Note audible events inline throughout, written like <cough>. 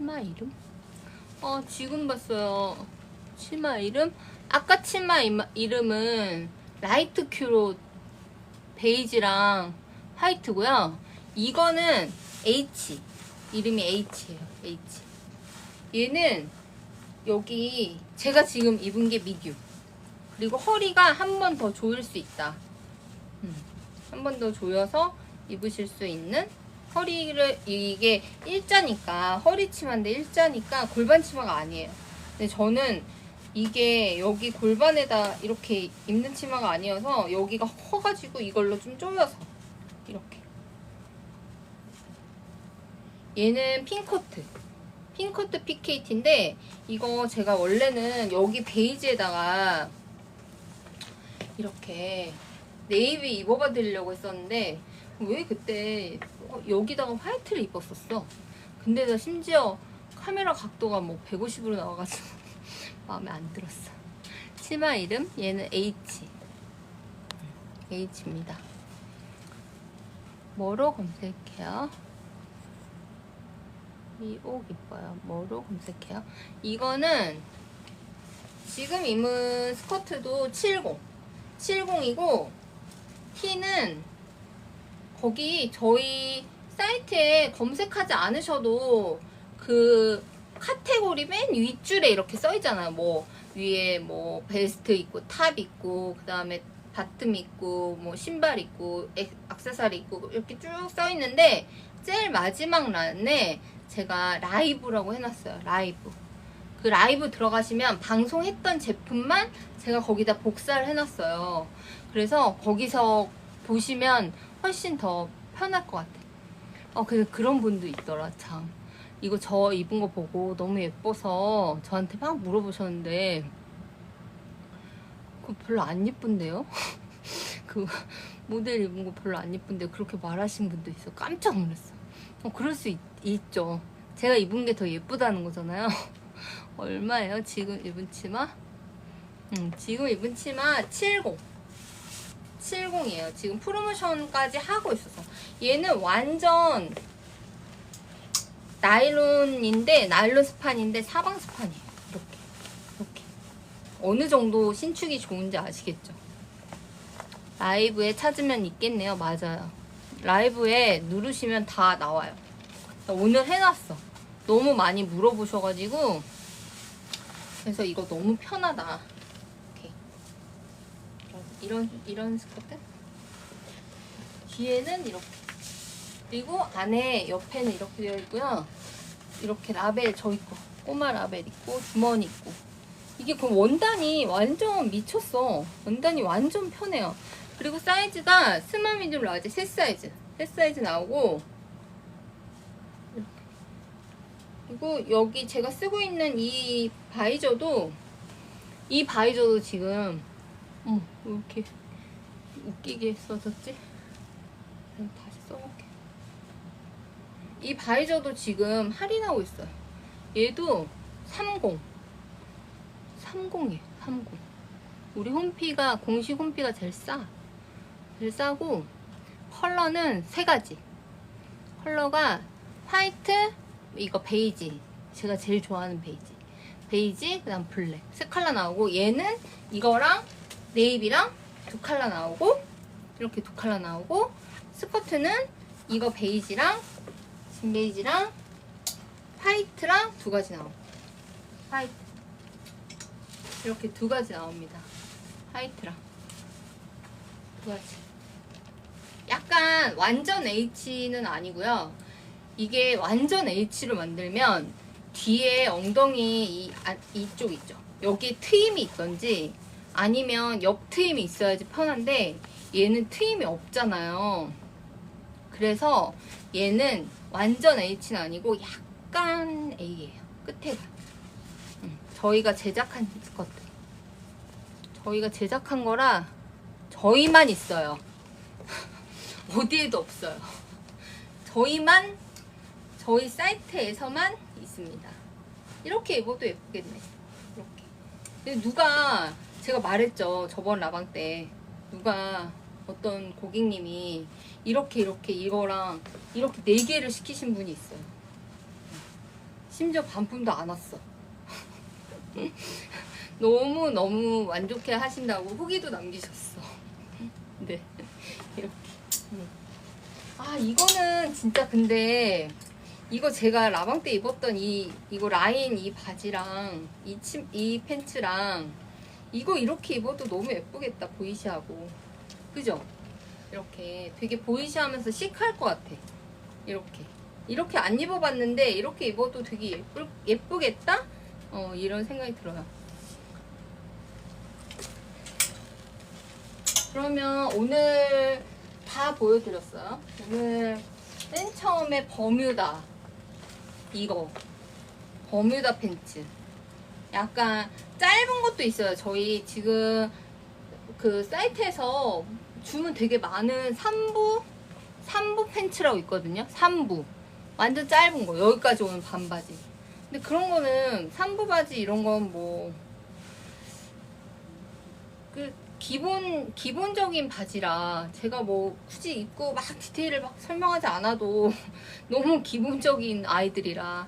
치마 이름? 어 지금 봤어요. 치마 이름? 아까 치마 이마- 이름은 라이트 큐로 베이지랑 화이트고요. 이거는 H 이름이 H예요. H. 얘는 여기 제가 지금 입은 게 미디움. 그리고 허리가 한 번 더 조일 수 있다. 음, 한 번 더 조여서 입으실 수 있는 허리를 이게 일자니까 허리 치마인데 일자니까 골반 치마가 아니에요. 근데 저는 이게 여기 골반에다 이렇게 입는 치마가 아니어서 여기가 커가지고 이걸로 좀 조여서 이렇게. 얘는 핑커트. 핑커트 피케이트인데 이거 제가 원래는 여기 베이지에다가 이렇게 네이비 입어봐 드리려고 했었는데 왜 그때 어, 여기다가 화이트를 입었었어. 근데 나 심지어 카메라 각도가 뭐 150으로 나와가지고 <laughs> 마음에 안 들었어. 치마 이름 얘는 H. H입니다. 뭐로 검색해요? 이옷 이뻐요. 뭐로 검색해요? 이거는 지금 입은 스커트도 70. 70이고 티는 거기 저희 사이트에 검색하지 않으셔도 그 카테고리 맨 윗줄에 이렇게 써 있잖아요. 뭐 위에 뭐 베스트 있고 탑 있고 그다음에 바텀 있고 뭐 신발 있고 액- 액세서리 있고 이렇게 쭉 써 있는데 제일 마지막 란에 제가 라이브라고 해놨어요. 라이브. 그 라이브 들어가시면 방송했던 제품만 제가 거기다 복사를 해놨어요. 그래서 거기서 보시면 훨씬 더 편할 것 같아요. 어, 근데 그런 분도 있더라, 참. 이거 저 입은 거 보고 너무 예뻐서 저한테 막 물어보셨는데, 그거 별로 안 예쁜데요? <laughs> 그 모델 입은 거 별로 안 예쁜데 그렇게 말하신 분도 있어. 깜짝 놀랐어. 어, 그럴 수 있, 있죠. 제가 입은 게 더 예쁘다는 거잖아요. <laughs> 얼마예요? 지금 입은 치마? 음, 지금 입은 치마 70. 70이에요. 지금 프로모션까지 하고 있어서. 얘는 완전 나일론인데, 나일론 스판인데 사방 스판이에요. 이렇게. 이렇게. 어느 정도 신축이 좋은지 아시겠죠? 라이브에 찾으면 있겠네요. 맞아요. 라이브에 누르시면 다 나와요. 오늘 해놨어. 너무 많이 물어보셔가지고 그래서 이거 너무 편하다. 이런 이런 스커트? 뒤에는 이렇게. 그리고 안에 옆에는 이렇게 되어 있고요. 이렇게 라벨 저 있고 꼬마 라벨 있고 주머니 있고. 이게 그 원단이 완전 미쳤어. 원단이 완전 편해요. 그리고 사이즈가 스몰 미디움 라지 세 사이즈. 세 사이즈 나오고. 그리고 여기 제가 쓰고 있는 이 바이저도 이 바이저도 지금 왜 이렇게 웃기게 써졌지? 다시 써볼게. 이 바이저도 지금 할인하고 있어요. 얘도 30 30이에요 30 우리 홈피가 공식 홈피가 제일 싸. 제일 싸고 컬러는 세 가지. 컬러가 화이트 이거 베이지. 제가 제일 좋아하는 베이지. 베이지 그 다음 블랙. 세 컬러 나오고 얘는 이거랑 네이비랑 두 컬러 나오고 이렇게 두 컬러 나오고 스커트는 이거 베이지랑 진 베이지랑 화이트랑 두 가지 나오고 화이트. 이렇게 두 가지 나옵니다. 화이트랑. 두 가지. 약간 완전 H는 아니고요. 이게 완전 H로 만들면 뒤에 엉덩이 이, 아, 이쪽 있죠. 여기에 트임이 있던지 아니면 옆 트임이 있어야지 편한데 얘는 트임이 없잖아요. 그래서 얘는 완전 H는 아니고 약간 A예요. 끝에가. 음, 저희가 제작한 스커트. 저희가 제작한 거라 저희만 있어요. <laughs> 어디에도 없어요. 저희만 저희 사이트에서만 있습니다. 이렇게 입어도 예쁘겠네. 이렇게. 근데 누가 제가 말했죠. 저번 라방 때 누가 어떤 고객님이 이렇게 이렇게 이거랑 이렇게 네 개를 시키신 분이 있어요. 심지어 반품도 안 왔어. <laughs> 너무 너무 만족해 하신다고 후기도 남기셨어. <laughs> 네 이렇게. 음. 아 이거는 진짜 근데 이거 제가 라방 때 입었던 이 이거 라인 이 바지랑 이침이 팬츠랑 이거 이렇게 입어도 너무 예쁘겠다 보이시하고 그죠? 이렇게 되게 보이시하면서 시크할 것 같아. 이렇게 이렇게 안 입어봤는데 이렇게 입어도 되게 예쁠 예쁘겠다. 어 이런 생각이 들어요. 그러면 오늘 다 보여드렸어요. 오늘 맨 처음에 버뮤다 이거 버뮤다 팬츠 약간 짧은 것도 있어요. 저희 지금 그 사이트에서 주문 되게 많은 3부 3부 팬츠라고 있거든요. 3부 완전 짧은 거 여기까지 오는 반바지. 근데 그런 거는 3부 바지 이런 건 뭐 그 기본 기본적인 바지라 제가 뭐 굳이 입고 막 디테일을 막 설명하지 않아도 <laughs> 너무 기본적인 아이들이라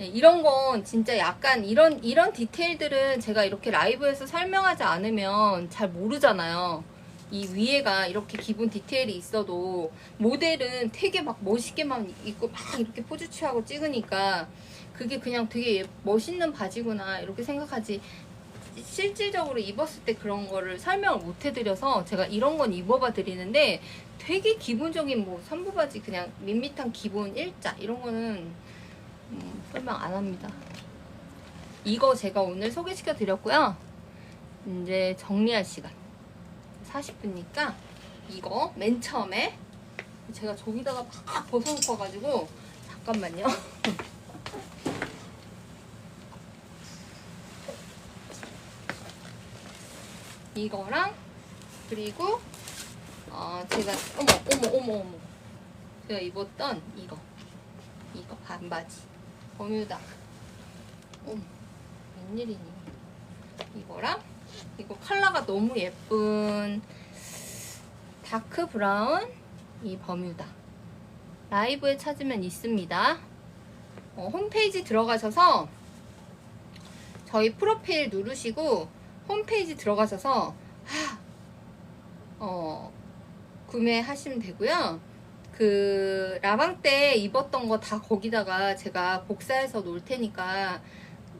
네, 이런 건 진짜 약간 이런 이런 디테일들은 제가 이렇게 라이브에서 설명하지 않으면 잘 모르잖아요. 이 위에가 이렇게 기본 디테일이 있어도 모델은 되게 막 멋있게만 입고 막 이렇게 포즈 취하고 찍으니까 그게 그냥 되게 예- 멋있는 바지구나 이렇게 생각하지 실질적으로 입었을 때 그런 거를 설명을 못 해드려서 제가 이런 건 입어봐 드리는데 되게 기본적인 뭐 선부 바지 그냥 밋밋한 기본 일자 이런 거는 음, 설명 안 합니다. 이거 제가 오늘 소개시켜 드렸고요. 이제 정리할 시간 40분이니까 이거 맨 처음에 제가 저기다가 막 벗어놓고 가지고 잠깐만요. <laughs> 이거랑 그리고 어 제가 어머 어머 어머 어머 제가 입었던 이거 이거 반바지 버뮤다. 어머 웬일이니? 이거랑 이거 컬러가 너무 예쁜 다크 브라운 이 버뮤다. 라이브에 찾으면 있습니다. 어, 홈페이지 들어가셔서 저희 프로필 누르시고 홈페이지 들어가셔서 하, 어, 구매하시면 되고요. 그 라방 때 입었던 거 다 거기다가 제가 복사해서 놓을 테니까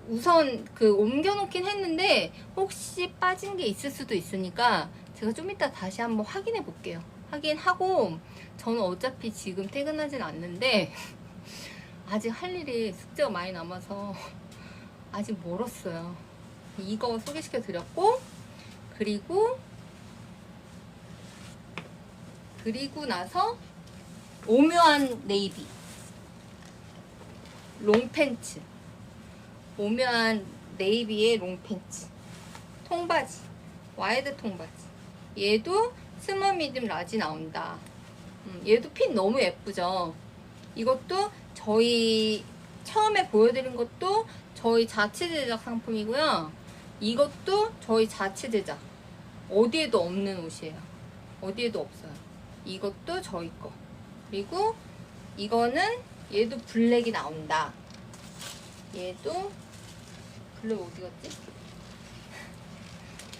우선 그 옮겨놓긴 했는데 혹시 빠진 게 있을 수도 있으니까 제가 좀 이따 다시 한번 확인해 볼게요. 확인하고 저는 어차피 지금 퇴근하진 않는데 <laughs> 아직 할 일이 숙제가 많이 남아서 <laughs> 아직 멀었어요. 이거 소개시켜 드렸고 그리고 그리고 나서 오묘한 네이비. 롱팬츠. 오묘한 네이비의 롱팬츠. 통바지. 와이드 통바지. 얘도 스몰 미디움 라지 나온다. 음, 얘도 핏 너무 예쁘죠? 이것도 저희 처음에 보여드린 것도 저희 자체 제작 상품이고요. 이것도 저희 자체 제작. 어디에도 없는 옷이에요. 어디에도 없어요. 이것도 저희 거 그리고 이거는 얘도 블랙이 나온다. 얘도 블랙 어디 갔지? <laughs>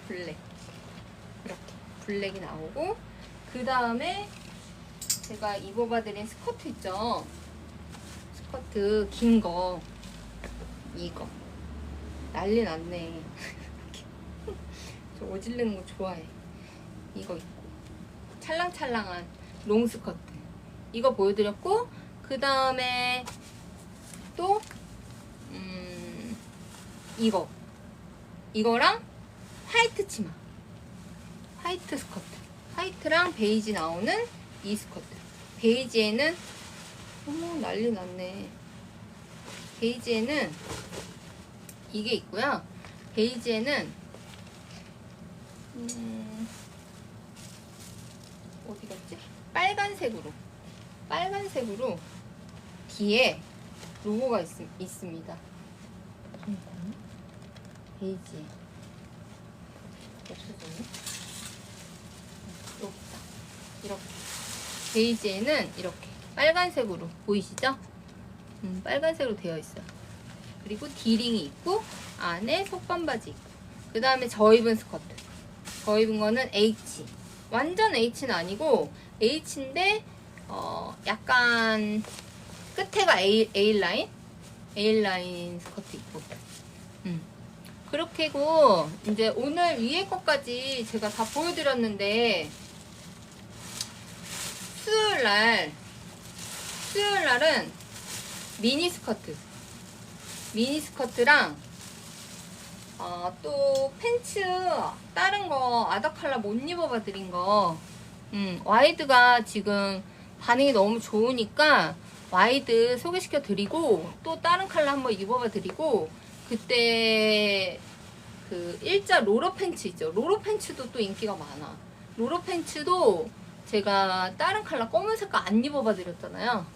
블랙. 이렇게 블랙이 나오고 그 다음에 제가 입어봐드린 스커트 있죠? 스커트 긴 거. 이거. 난리 났네. <laughs> 저 어질르는 거 좋아해. 이거 있고. 찰랑찰랑한 롱 스커트 이거 보여드렸고 그 다음에 또 음, 이거. 이거랑 화이트 치마. 화이트 스커트. 화이트랑 베이지 나오는 이 스커트. 베이지에는 어머 난리 났네. 베이지에는 이게 있고요. 베이지에는 음, 어디 갔지? 빨간색으로 빨간색으로 뒤에 로고가 있, 있습니다. 음, 베이지. 이렇게 베이지에는 이렇게 빨간색으로 보이시죠? 음, 빨간색으로 되어 있어요. 그리고 디링이 있고 안에 속반바지 있고 그 다음에 저 입은 스커트 저 입은 거는 H 완전 H는 아니고 H인데 어 약간 끝에가 A, A 라인? A 라인 스커트 입고. 음. 그렇게고 이제 오늘 위에 것까지 제가 다 보여드렸는데 수요일 날 수요일 날은 미니 스커트. 미니 스커트랑 어, 또 팬츠 다른 거 컬러 못 입어봐 드린 거. 음, 와이드가 지금 반응이 너무 좋으니까 와이드 소개시켜 드리고 또 다른 컬러 한번 입어봐 드리고 그때 그 일자 로러 팬츠 있죠. 로러 팬츠도 또 인기가 많아. 로러 팬츠도 제가 다른 컬러 검은 색깔 안 입어봐 드렸잖아요.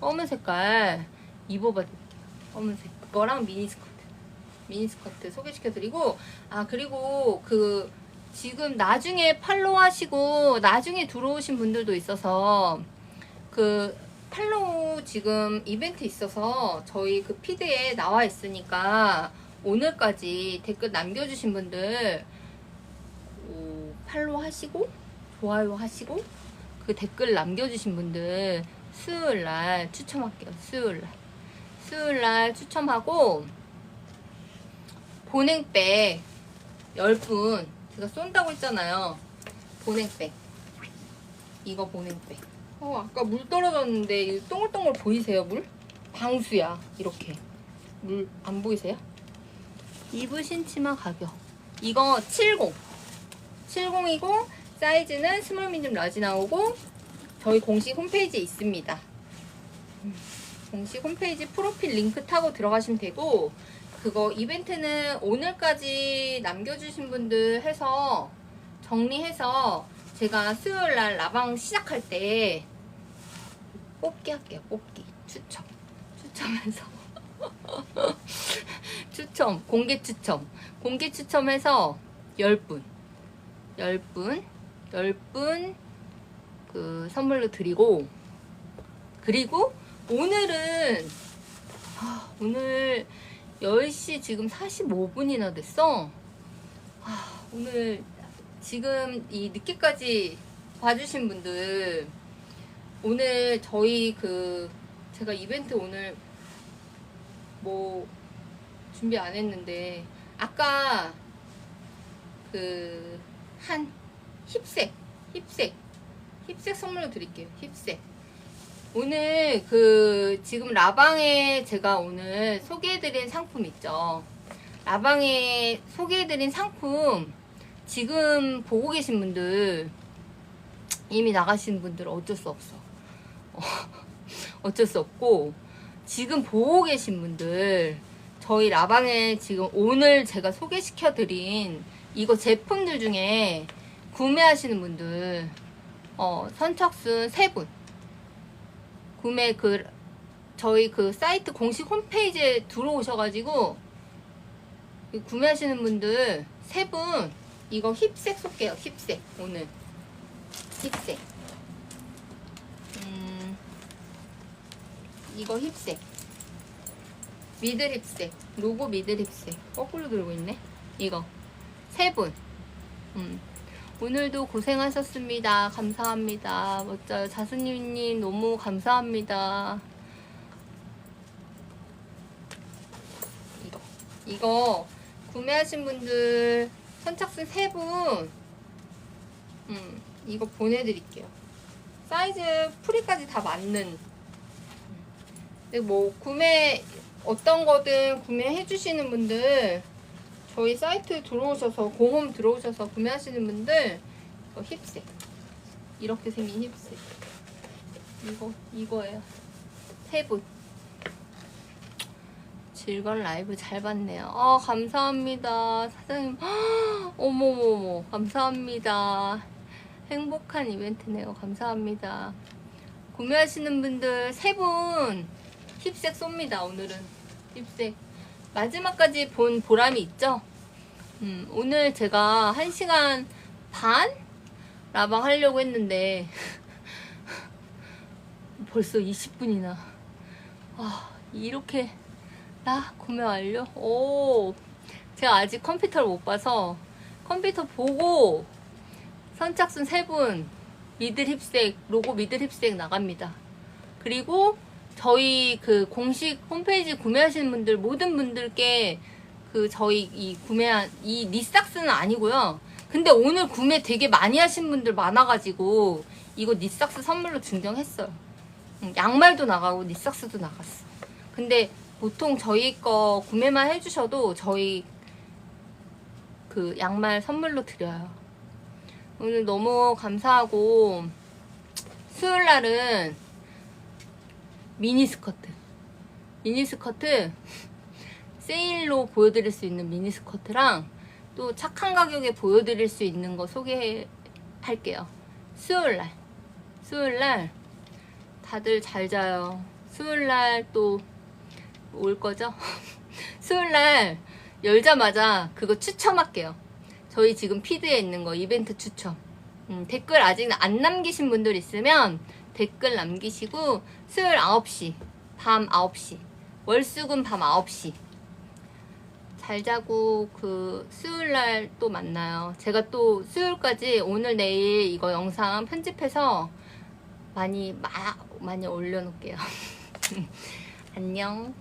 검은 색깔 입어봐 드릴게요. 검은색 그거랑 미니 스커트. 미니 스커트 소개시켜 드리고 아 그리고 그 지금 나중에 팔로우 하시고 나중에 들어오신 분들도 있어서 그 팔로우 지금 이벤트 있어서 저희 그 피드에 나와 있으니까 오늘까지 댓글 남겨주신 분들 오, 팔로우 하시고 좋아요 하시고 그 댓글 남겨주신 분들 수요일 날 추첨할게요 수요일 날. 수요일 날 추첨하고 보냉백 10분 제가 쏜다고 했잖아요. 보냉백. 이거 보냉백 어 아까 물 떨어졌는데 이 동글동글 보이세요 물? 방수야 이렇게 물 안 보이세요? 입으신 치마 가격 이거 70 70이고 사이즈는 스몰 미디움 라지 나오고 저희 공식 홈페이지에 있습니다 음, 공식 홈페이지 프로필 링크 타고 들어가시면 되고 그거 이벤트는 오늘까지 남겨주신 분들 해서 정리해서 제가 수요일 날 라방 시작할 때 뽑기 할게요. 뽑기. 추첨. 추첨해서. <laughs> 추첨. 공개 추첨. 공개 추첨해서 10분. 10분. 10분 그 선물로 드리고 그리고 오늘은 아, 오늘 10시 지금 45분이나 됐어. 아, 오늘 지금 이 늦게까지 봐주신 분들 오늘 저희 그 제가 이벤트 오늘 뭐 준비 안 했는데 아까 그 한 힙색 힙색 힙색 선물로 드릴게요 힙색 오늘 그 지금 라방에 제가 오늘 소개해드린 상품 있죠. 라방에 소개해드린 상품 지금 보고 계신 분들 이미 나가신 분들 은 어쩔 수 없어. 어, <laughs> 어쩔 수 없고 지금 보고 계신 분들 저희 라방에 지금 오늘 제가 소개시켜 드린 이거 제품들 중에 구매하시는 분들 어, 선착순 3분. 구매 그 저희 그 사이트 공식 홈페이지에 들어오셔가지고 그 구매하시는 분들 세 분 이거 힙색 쏠게요 힙색 오늘. 힙색 이거 힙색 미들 힙색 로고 미들 힙색 거꾸로 들고 있네 이거 세분 음. 오늘도 고생하셨습니다. 감사합니다. 멋져요. 자수님님 너무 감사합니다. 이거 이거 구매하신 분들 선착순 3분 음, 이거 보내드릴게요. 사이즈 프리까지 다 맞는 뭐 구매 어떤 거든 구매해 주시는 분들 저희 사이트 들어오셔서 공홈 들어오셔서 구매하시는 분들 이거 힙색. 이렇게 생긴 힙색. 이거 이거예요. 세분. 즐거운 라이브 잘 봤네요. 아 감사합니다. 사장님. <gasps> 어머머머. 감사합니다. 행복한 이벤트네요. 감사합니다. 구매하시는 분들 세분 힙색 쏩니다 오늘은 힙색 마지막까지 본 보람이 있죠? 음, 오늘 제가 1시간 반? 라방 하려고 했는데 <laughs> 벌써 20분이나 아, 이렇게 나 구매 완료. 오, 제가 아직 컴퓨터를 못 봐서 컴퓨터 보고 선착순 세분 미들 힙색 로고 미들 힙색 나갑니다. 그리고 저희 그 공식 홈페이지 구매하시는 분들 모든 분들께 그 저희 이 구매한 이 니삭스는 아니고요. 근데 오늘 구매 되게 많이 하신 분들 많아가지고 이거 니삭스 선물로 증정했어요. 응, 양말도 나가고 니삭스도 나갔어. 근데 보통 저희 거 구매만 해주셔도 저희 그 양말 선물로 드려요. 오늘 너무 감사하고 수요일 날은 미니 스커트. 미니 스커트 세일로 보여드릴 수 있는 미니 스커트랑 또 착한 가격에 보여드릴 수 있는 거 소개할게요. 수요일 날. 수요일 날 다들 잘 자요. 수요일 날 또 올 거죠? <laughs> 수요일 날 열자마자 그거 추첨할게요. 저희 지금 피드에 있는 거 이벤트 추첨. 음, 댓글 아직 안 남기신 분들 있으면 댓글 남기시고 수요일 9시, 밤 9시, 월수금 밤 9시. 잘 자고 그 수요일 날 또 만나요. 제가 또 수요일까지 오늘 내일 이거 영상 편집해서 많이 마, 많이 올려놓을게요. <laughs> 안녕.